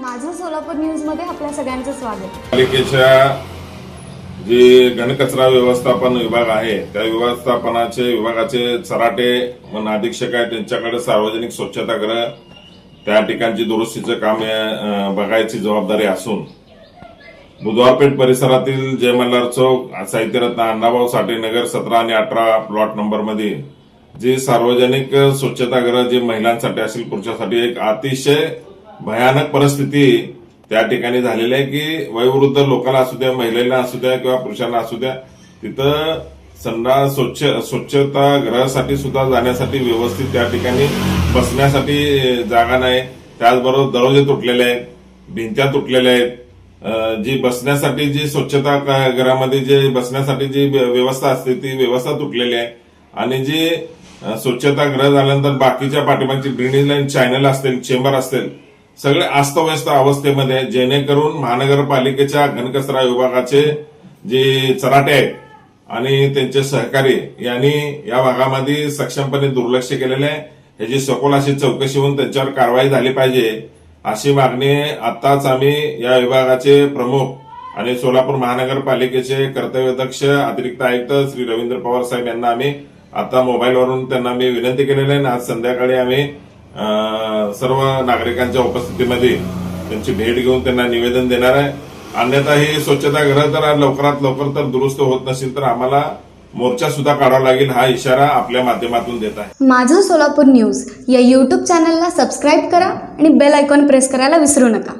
माझं सोलापूर न्यूजमध्ये आपल्या सगळ्यांचं स्वागत. पालिकेच्या जे घनकचरा व्यवस्थापन विभाग आहे त्या व्यवस्थापनाचे विभागाचे चराटे व अधीक्षक आहे त्यांच्याकडे सार्वजनिक स्वच्छतागृह त्या ठिकाणची दुरुस्तीचं काम अं, बघायची जबाबदारी असून बुधवारपेठ परिसरातील जय मल्हार चौक साहित्यरत्न अण्णाभाऊ साठे नगर सतरा आणि अठरा प्लॉट नंबरमध्ये जे सार्वजनिक स्वच्छतागृह जे महिलांसाठी असेल पुरुषांसाठी एक अतिशय भयानक परिस्थिती त्या ठिकाणी झालेली आहे की वयोवृद्ध लोकांना असू द्या महिलांना असू द्या किंवा पुरुषांना असू द्या तिथं संडास स्वच्छ स्वच्छता ग्रहासाठी सुद्धा जाण्यासाठी व्यवस्थित त्या ठिकाणी बसण्यासाठी जागा नाही. त्याचबरोबर दरवाजे तुटलेले आहेत भिंत्या तुटलेल्या आहेत. जी बसण्यासाठी जी स्वच्छता घरामध्ये जे बसण्यासाठी जी व्य- व्यवस्था असते ती व्यवस्था तुटलेली आहे. आणि जी स्वच्छता ग्रह झाल्यानंतर बाकीच्या पाठीमागची ड्रेनेज लाईन चॅनल असतील चेंबर असतील सगळे अस्तव्यस्त अवस्थेमध्ये जेणेकरून महानगरपालिकेच्या घनकचरा विभागाचे जे चराटे आहेत आणि त्यांचे सहकारी यांनी या भागामध्ये सक्षमपणे दुर्लक्ष केलेले आहे. ह्याची सखोल अशी चौकशी होऊन त्यांच्यावर कारवाई झाली पाहिजे अशी मागणी आताच आम्ही या विभागाचे प्रमुख आणि सोलापूर महानगरपालिकेचे कर्तव्यदक्ष अतिरिक्त आयुक्त श्री रवींद्र पवार साहेब यांना आम्ही आता मोबाईलवरून त्यांना मी विनंती केलेली आहे आणि आज संध्याकाळी आम्ही सर्व नागरिकांच्या उपस्थितीमध्ये त्यांची भेट घेऊन त्यांना निवेदन देणार आहे. अन्यथा ही स्वच्छतागृह तर लवकरात लवकर तर दुरुस्त होत नसेल तर आम्हाला मोर्चा सुद्धा काढावा लागेल हा इशारा आपल्या माध्यमातून देत आहे. माझं सोलापूर न्यूज या यूट्यूब चॅनलला सबस्क्राईब करा आणि बेल आयकॉन प्रेस करायला विसरू नका.